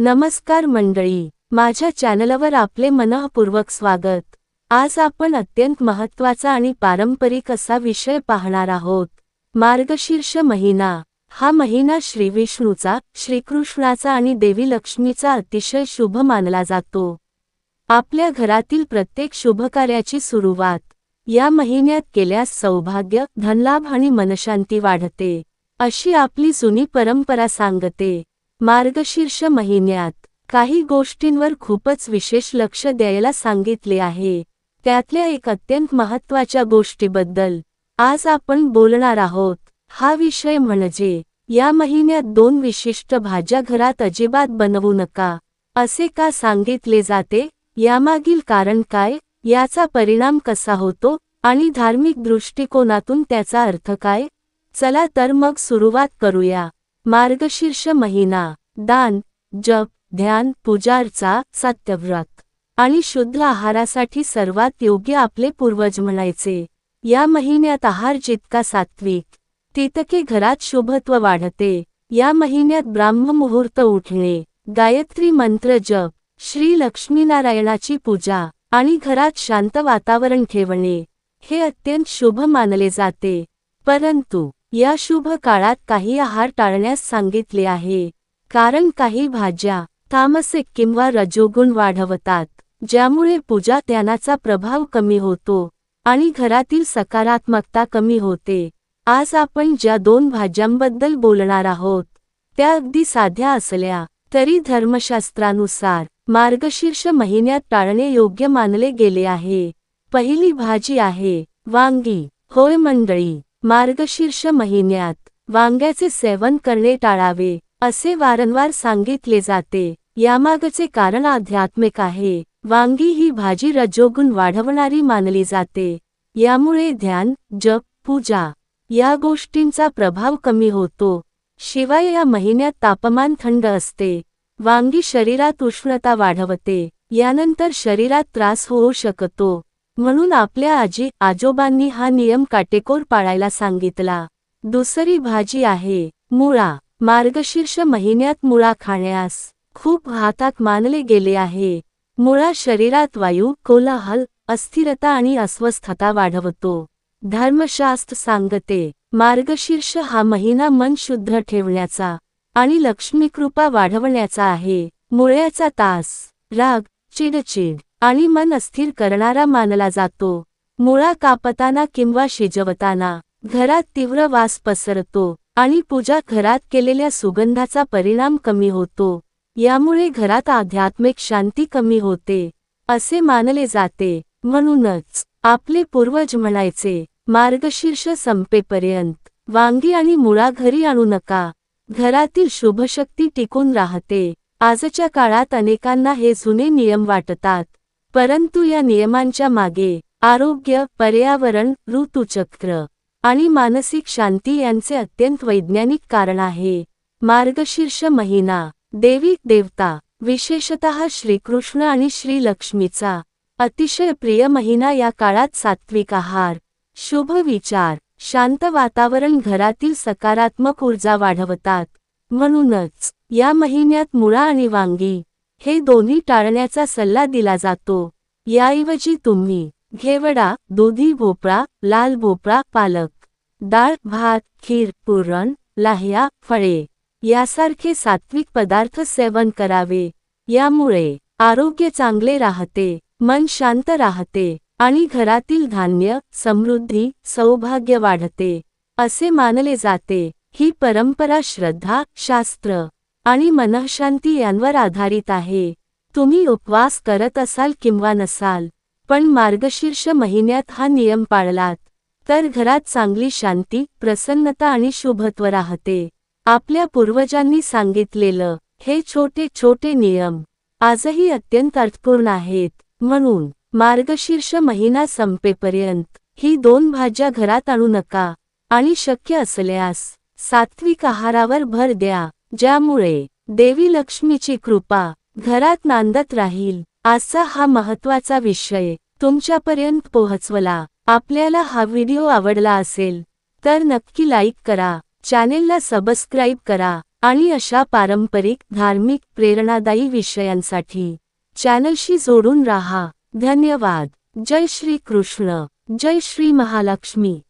नमस्कार मंडळी माझ्या चॅनलवर आपले मनःपूर्वक स्वागत. आज आपण अत्यंत महत्त्वाचा आणि पारंपरिक असा विषय पाहणार आहोत. मार्गशीर्ष महिना. हा महिना श्रीविष्णूचा श्रीकृष्णाचा आणि देवी लक्ष्मीचा अतिशय शुभ मानला जातो. आपल्या घरातील प्रत्येक शुभकार्याची सुरुवात या महिन्यात केल्यास सौभाग्य धनलाभ आणि मनशांती वाढते अशी आपली जुनी परंपरा सांगते. मार्गशीर्ष महिन्यात काही गोष्टींवर खूपच विशेष लक्ष द्यायला सांगितले आहे. त्यातल्या एक अत्यंत महत्त्वाच्या गोष्टीबद्दल आज आपण बोलणार आहोत. हा विषय म्हणजे या महिन्यात दोन विशिष्ट भाज्या घरात अजिबात बनवू नका असे का सांगितले जाते? यामागील कारण काय? याचा परिणाम कसा होतो? आणि धार्मिक दृष्टिकोनातून त्याचा अर्थ काय? चला तर मग सुरुवात करूया. मार्गशीर्ष महिना दान जप ध्यान पूजार्चा सत्यव्रत. आणि शुद्ध आहारासाठी सर्वात योग्य आपले पूर्वज म्हणायचे. या महिन्यात आहार जितका सात्विक तितके घरात शुभत्व वाढते. या महिन्यात ब्राह्ममुहूर्त उठणे गायत्री मंत्र जप श्री लक्ष्मीनारायणाची पूजा आणि घरात शांत वातावरण ठेवणे हे अत्यंत शुभ मानले जाते. परंतु या शुभ काळात काही आहार टाळण्यास सांगितले आहे. कारण काही भाज्या तामसिक किंवा रजोगुण वाढवतात ज्यामुळे पूजा त्यानाचा प्रभाव कमी होतो आणि घरातील सकारात्मकता कमी होते. आज आपण ज्या दोन भाज्यांबद्दल बोलणार आहोत त्या अगदी साध्या असल्या तरी धर्मशास्त्रानुसार मार्गशीर्ष महिन्यात टाळणे योग्य मानले गेले आहे. पहिली भाजी आहे वांगी. होय मंडळी मार्गशीर्ष महिन्यात वांग्याचे सेवन करणे टाळावे असे वारंवार सांगितले जाते. यामागचे कारण आध्यात्मिक आहे. वांगी ही भाजी रजोगुण वाढवणारी मानली जाते. यामुळे ध्यान जप पूजा या गोष्टींचा प्रभाव कमी होतो. शिवाय या महिन्यात तापमान थंड असते. वांगी शरीरात उष्णता वाढवते. यानंतर शरीरात त्रास होऊ शकतो. म्हणून आपल्या आजी आजोबांनी हा नियम काटेकोर पाळायला सांगितला. दुसरी भाजी आहे मुळा. मार्गशीर्ष महिन्यात मुळा खाण्यास खूप घातक मानले गेले आहे. मुळा शरीरात वायू कोलाहल अस्थिरता आणि अस्वस्थता वाढवतो. धर्मशास्त्र सांगते मार्गशीर्ष हा महिना मन शुद्ध ठेवण्याचा आणि लक्ष्मीकृपा वाढवण्याचा आहे. मुळ्याचा तास राग चिडचिड आणि मन अस्थिर करणारा मानला जातो. मुळा कापताना किंवा शिजवताना घरात तीव्र वास पसरतो आणि पूजा घरात केलेल्या सुगंधाचा परिणाम कमी होतो. यामुळे घरात आध्यात्मिक शांती कमी होते असे मानले जाते. म्हणूनच आपले पूर्वज म्हणायचे मार्गशीर्ष संपेपर्यंत वांगी आणि मुळा घरी आणू नका. घरातील शुभशक्ती टिकून राहते. आजच्या काळात अनेकांना हे जुने नियम वाटतात. परंतु या नियमांच्या मागे आरोग्य पर्यावरण ऋतुचक्र आणि मानसिक शांती यांचे अत्यंत वैज्ञानिक कारण आहे. मार्गशीर्ष महिना देवी देवता विशेषतः श्रीकृष्ण आणि श्रीलक्ष्मीचा अतिशय प्रिय महिना या काळात सात्विक आहार शुभ विचार शांत वातावरण घरातील सकारात्मक ऊर्जा वाढवतात. म्हणूनच या महिन्यात मुळा आणि वांगी हे दोन्ही टाळण्याचा सल्ला दिला जातो. याऐवजी तुम्ही घेवडा दुधी भोपळा लाल भोपळा पालक डाळ भात खीर पुरण लाह्या फळे यासारखे सात्विक पदार्थ सेवन करावे. यामुळे आरोग्य चांगले राहते मन शांत राहते आणि घरातील धान्य समृद्धी सौभाग्य वाढते असे मानले जाते. ही परंपरा श्रद्धा शास्त्र आणि मनःशांती यांवर आधारित आहे. तुम्ही उपवास करत असाल किंवा नसाल पण मार्गशीर्ष महिन्यात हा नियम पाळलात तर घरात चांगली शांती प्रसन्नता आणि शुभत्व राहते. आपल्या पूर्वजांनी सांगितलेलं हे छोटे छोटे नियम आजही अत्यंत अर्थपूर्ण आहेत म्हणून मार्गशीर्ष महिना संपेपर्यंत ही दोन भाज्या घरात आणू नका आणि शक्य असल्यास सात्विक आहारावर भर द्या. ज्यामुळे देवी लक्ष्मीची कृपा घरात नांदत राहील आजचा हा महत्त्वाचा विषय तुमच्यापर्यंत पोहोचवला. आपल्याला हा व्हिडिओ आवडला असेल तर नक्की लाईक करा चॅनेलला सबस्क्राईब करा आणि अशा पारंपरिक धार्मिक प्रेरणादायी विषयांसाठी चॅनलशी जोडून राहा. धन्यवाद. जय श्री कृष्ण जय श्री महालक्ष्मी.